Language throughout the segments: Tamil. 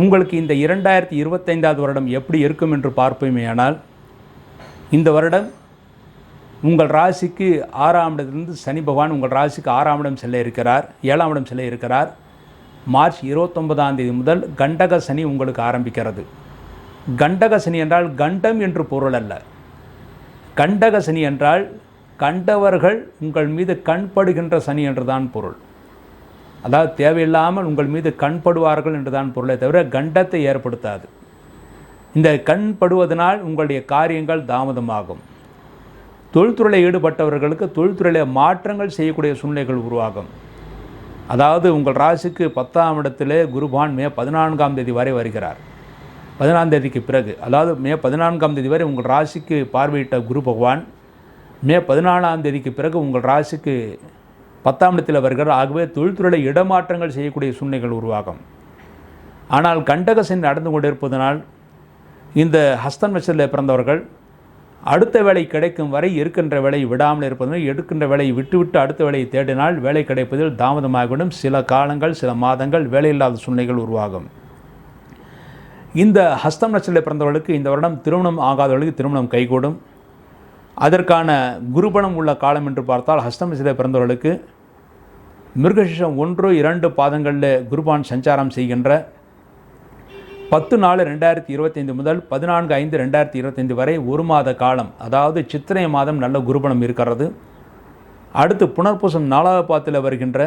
உங்களுக்கு இந்த இரண்டாயிரத்தி இருபத்தைந்தாவது வருடம் எப்படி இருக்கும் என்று பார்ப்போமேயானால் இந்த வருடம் உங்கள் ராசிக்கு ஆறாம் இடத்திலிருந்து சனி பகவான் உங்கள் ராசிக்கு ஆறாம் இடம் செல்ல இருக்கிறார் ஏழாம் இடம் செல்ல இருக்கிறார். மார்ச் இருபத்தொன்பதாம் தேதி முதல் கண்டக சனி உங்களுக்கு ஆரம்பிக்கிறது. கண்டக சனி என்றால் கண்டம் என்று பொருள் அல்ல. கண்டக சனி என்றால் கண்டவர்கள் உங்கள் மீது கண்படுகின்ற சனி என்றுதான் பொருள். அதாவது தேவையில்லாமல் உங்கள் மீது கண்படுவார்கள் என்றுதான் பொருளை தவிர கண்டத்தை ஏற்படுத்தாது. இந்த கண் படுவதனால் உங்களுடைய காரியங்கள் தாமதமாகும். தொழில்துறையில் ஈடுபட்டவர்களுக்கு தொழில்துறையில் மாற்றங்கள் செய்யக்கூடிய சூழ்நிலைகள் உருவாகும். அதாவது உங்கள் ராசிக்கு பத்தாம் இடத்திலே குருபான் மே பதினான்காம் தேதி வரை வருகிறார். பதினாம் தேதிக்கு பிறகு அதாவது மே பதினான்காம் தேதி வரை உங்கள் ராசிக்கு பார்வையிட்ட குரு பகவான் மே பதினாலாம் தேதிக்கு பிறகு உங்கள் ராசிக்கு பத்தாம் இடத்தில் வருகிறார். ஆகவே தொழில்துறையில் இடமாற்றங்கள் செய்யக்கூடிய சூழ்நிலைகள் உருவாகும். ஆனால் கண்டகசன் நடந்து கொண்டிருப்பதனால் இந்த ஹஸ்தன் நட்சத்திரத்தில் பிறந்தவர்கள் அடுத்த வேலை கிடைக்கும் வரை இருக்கின்ற வேலையை விடாமல் இருப்பதனால் எடுக்கின்ற வேலையை விட்டுவிட்டு அடுத்த வேலையை தேடினால் வேலை கிடைப்பதில் தாமதமாகிவிடும். சில காலங்கள் சில மாதங்கள் வேலையில்லாத சூழ்நிலைகள் உருவாகும். இந்த ஹஸ்தம் நட்சத்திரத்தில் பிறந்தவர்களுக்கு இந்த வருடம் திருமணம் ஆகாதவர்களுக்கு திருமணம் கைகூடும். அதற்கான குருபணம் உள்ள காலம் என்று பார்த்தால் ஹஸ்தமிசில பிறந்தவர்களுக்கு மிருகசிஷம் ஒன்று இரண்டு பாதங்களில் குருபான் சஞ்சாரம் செய்கின்ற பத்து நாலு ரெண்டாயிரத்தி இருபத்தைந்து முதல் பதினான்கு ஐந்து ரெண்டாயிரத்தி இருபத்தைந்து வரை ஒரு மாத காலம் அதாவது சித்திரை மாதம் நல்ல குருபணம் இருக்கிறது. அடுத்து புனர்பூசம் நாலாவது பாத்தில் வருகின்ற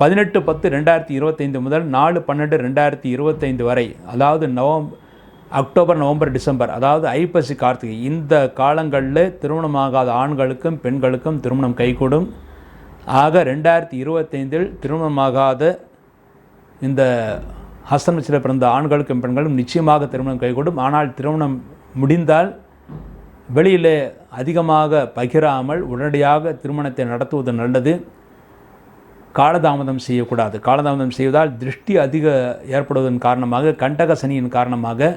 பதினெட்டு பத்து ரெண்டாயிரத்தி இருபத்தைந்து முதல் நாலு பன்னெண்டு ரெண்டாயிரத்தி இருபத்தைந்து வரை அதாவது நவம் அக்டோபர் நவம்பர் டிசம்பர் அதாவது ஐப்பசி கார்த்திகை. இந்த காலங்களில் திருமணமாகாத ஆண்களுக்கும் பெண்களுக்கும் திருமணம் கைகூடும். ஆக ரெண்டாயிரத்தி இருபத்தைந்தில் திருமணமாகாத இந்த ஹஸ்தநட்சத்திர பிறந்த ஆண்களுக்கும் பெண்களும் நிச்சயமாக திருமணம் கைகூடும். ஆனால் திருமணம் முடிந்தால் வெளியிலே அதிகமாக பகிராமல் உடனடியாக திருமணத்தை நடத்துவது நல்லது. காலதாமதம் செய்யக்கூடாது. காலதாமதம் செய்வதால் திருஷ்டி அதிக ஏற்படுவதன் காரணமாக கண்டக சனியின் காரணமாக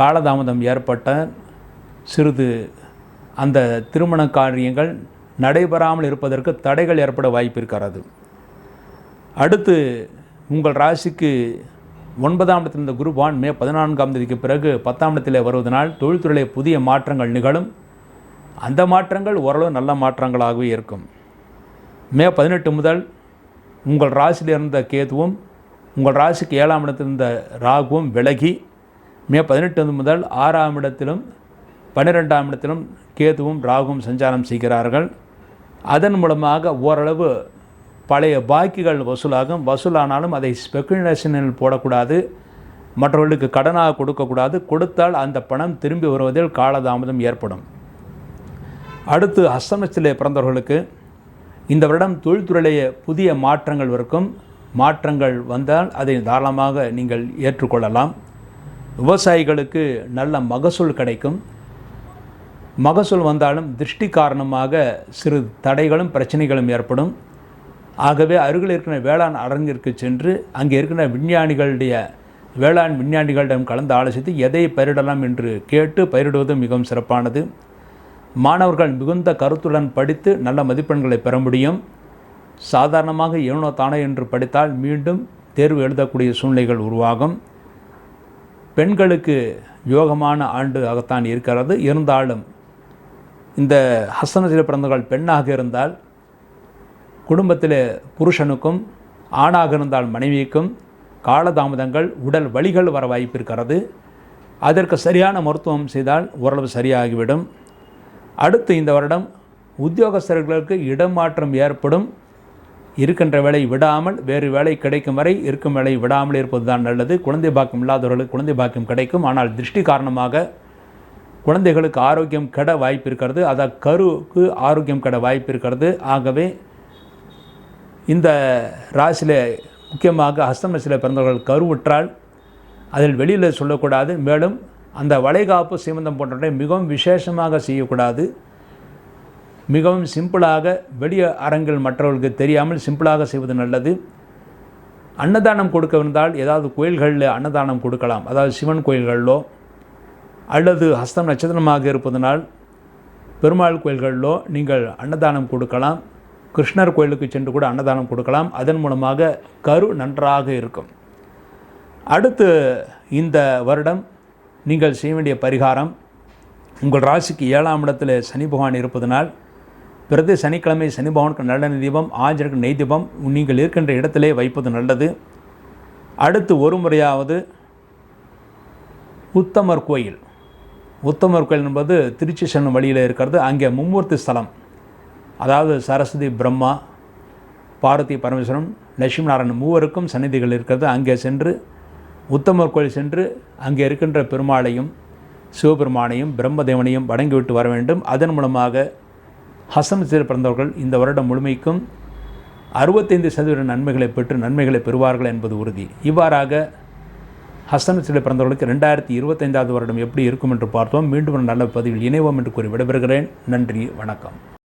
காலதாமதம் ஏற்பட்ட சிறிது அந்த திருமண காரியங்கள் நடைபெறாமல் இருப்பதற்கு தடைகள் ஏற்பட வாய்ப்பு இருக்கிறது. அடுத்து உங்கள் ராசிக்கு ஒன்பதாம் இடத்தில் இருந்த குருபான் மே பதினான்காம் தேதிக்கு பிறகு பத்தாம் இடத்தில் வருவதனால் தொழில்துறையில் புதிய மாற்றங்கள் நிகழும். அந்த மாற்றங்கள் ஓரளவு நல்ல மாற்றங்களாகவே இருக்கும். மே பதினெட்டு முதல் உங்கள் ராசியில் இருந்த கேதுவும் உங்கள் ராசிக்கு ஏழாம் இடத்தில் இருந்த ராகுவும் விலகி மே பதினெட்டு முதல் ஆறாம் இடத்திலும் பன்னிரெண்டாம் இடத்திலும் கேதுவும் ராகுவும் சஞ்சாரம் செய்கிறார்கள். அதன் மூலமாக ஓரளவு பழைய பாக்கிகள் வசூலாகும். வசூலானாலும் அதை ஸ்பெகுலேஷனில் போடக்கூடாது. மற்றவர்களுக்கு கடனாக கொடுக்கக்கூடாது. கொடுத்தால் அந்த பணம் திரும்பி வருவதில் காலதாமதம் ஏற்படும். அடுத்து அஸ்தமத்திலே பிறந்தவர்களுக்கு இந்த வருடம் தொழில்துறையிலேயே புதிய மாற்றங்கள் இருக்கும். மாற்றங்கள் வந்தால் அதை தாராளமாக நீங்கள் ஏற்றுக்கொள்ளலாம். விவசாயிகளுக்கு நல்ல மகசூல் கிடைக்கும். மகசூல் வந்தாலும் திருஷ்டி காரணமாக சிறு தடைகளும் பிரச்சனைகளும் ஏற்படும். ஆகவே அருகில் இருக்கிற வேளாண் அரங்கிற்கு சென்று அங்கே இருக்கிற விஞ்ஞானிகளுடைய வேளாண் விஞ்ஞானிகளிடம் கலந்து ஆலோசித்து எதை பயிரிடலாம் என்று கேட்டு பயிரிடுவது மிகவும் சிறப்பானது. மாணவர்கள் மிகுந்த கருத்துடன் படித்து நல்ல மதிப்பெண்களை பெற முடியும். சாதாரணமாக ஏனோ தானே என்று படித்தால் மீண்டும் தேர்வு எழுதக்கூடிய சூழ்நிலைகள் உருவாகும். பெண்களுக்கு யோகமான ஆண்டு ஆகத்தான் இருக்கிறது. இருந்தாலும் இந்த ஹசனசில பிறந்தவர்கள் பெண்ணாக இருந்தால் குடும்பத்தில் புருஷனுக்கும் ஆணாக இருந்தால் மனைவிக்கும் காலதாமதங்கள் உடல் வலிகள் வர வாய்ப்பு இருக்கிறது. அதற்கு சரியான மருத்துவம் செய்தால் ஓரளவு சரியாகிவிடும். அடுத்து இந்த வருடம் உத்தியோகஸ்தர்களுக்கு இடமாற்றம் ஏற்படும். இருக்கின்ற வேலை விடாமல் வேறு வேலை கிடைக்கும் வரை இருக்கும் வேலை விடாமல் இருப்பது தான் நல்லது. குழந்தை பாக்கியம் இல்லாதவர்களுக்கு குழந்தை பாக்கியம் கிடைக்கும். ஆனால் திருஷ்டி காரணமாக குழந்தைகளுக்கு ஆரோக்கியம் கெட வாய்ப்பு இருக்கிறது. அதாவது கருவுக்கு ஆரோக்கியம் கெட வாய்ப்பு இருக்கிறது. ஆகவே இந்த ராசியில் முக்கியமாக ஹஸ்தமசியில் பிறந்தவர்கள் கருவுற்றால் அதில் வெளியில் சொல்லக்கூடாது. மேலும் அந்த வளைகாப்பு சீமந்தம் போன்றவற்றை மிகவும் விசேஷமாக செய்யக்கூடாது. மிகவும் சிம்பிளாக வெளிய அரங்கில் மற்றவர்களுக்கு தெரியாமல் சிம்பிளாக செய்வது நல்லது. அன்னதானம் கொடுக்க இருந்தால் ஏதாவது கோயில்களில் அன்னதானம் கொடுக்கலாம். அதாவது சிவன் கோயில்களிலோ அல்லது ஹஸ்தம் நட்சத்திரமாக இருப்பதனால் பெருமாள் கோயில்களிலோ நீங்கள் அன்னதானம் கொடுக்கலாம். கிருஷ்ணர் கோயிலுக்கு சென்று கூட அன்னதானம் கொடுக்கலாம். அதன் மூலமாக கரு நன்றாக இருக்கும். அடுத்து இந்த வருடம் நீங்கள் செய்ய வேண்டிய பரிகாரம் உங்கள் ராசிக்கு ஏழாம் இடத்தில் சனி பகவான் இருப்பதனால் பிரதி சனிக்கிழமை சனி பகவானுக்கு நல்லெண்ணெய் தீபம் ஆஞ்சனுக்கு நெய் தீபம் நீங்கள் இருக்கின்ற இடத்திலே வைப்பது நல்லது. அடுத்து ஒரு முறையாவது உத்தமர் கோயில். உத்தமர் கோயில் என்பது திருச்சி செல்லும் வழியில் இருக்கிறது. அங்கே மும்மூர்த்தி ஸ்தலம். அதாவது சரஸ்வதி பிரம்மா பார்வதி பரமேஸ்வரன் லட்சுமி நாராயணன் மூவருக்கும் சந்நிதிகள் இருக்கிறது. அங்கே சென்று உத்தமர் கோயில் சென்று அங்கே இருக்கின்ற பெருமாளையும் சிவபெருமானையும் பிரம்மதேவனையும் வணங்கிவிட்டு வர வேண்டும். அதன் மூலமாக ஹசனத்தில் பிறந்தவர்கள் இந்த வருடம் முழுமைக்கும் அறுபத்தைந்து சதவீத நன்மைகளை பெற்று நன்மைகளை பெறுவார்கள் என்பது உறுதி. இவ்வாறாக ஹஸ்தனத்தில் பிறந்தவர்களுக்கு ரெண்டாயிரத்தி இருபத்தைந்தாவது வருடம் எப்படி இருக்கும் என்று பார்த்தோம். மீண்டும் ஒரு நல்ல பதிவில் இணைவோம் என்று கூறி விடைபெறுகிறேன். நன்றி வணக்கம்.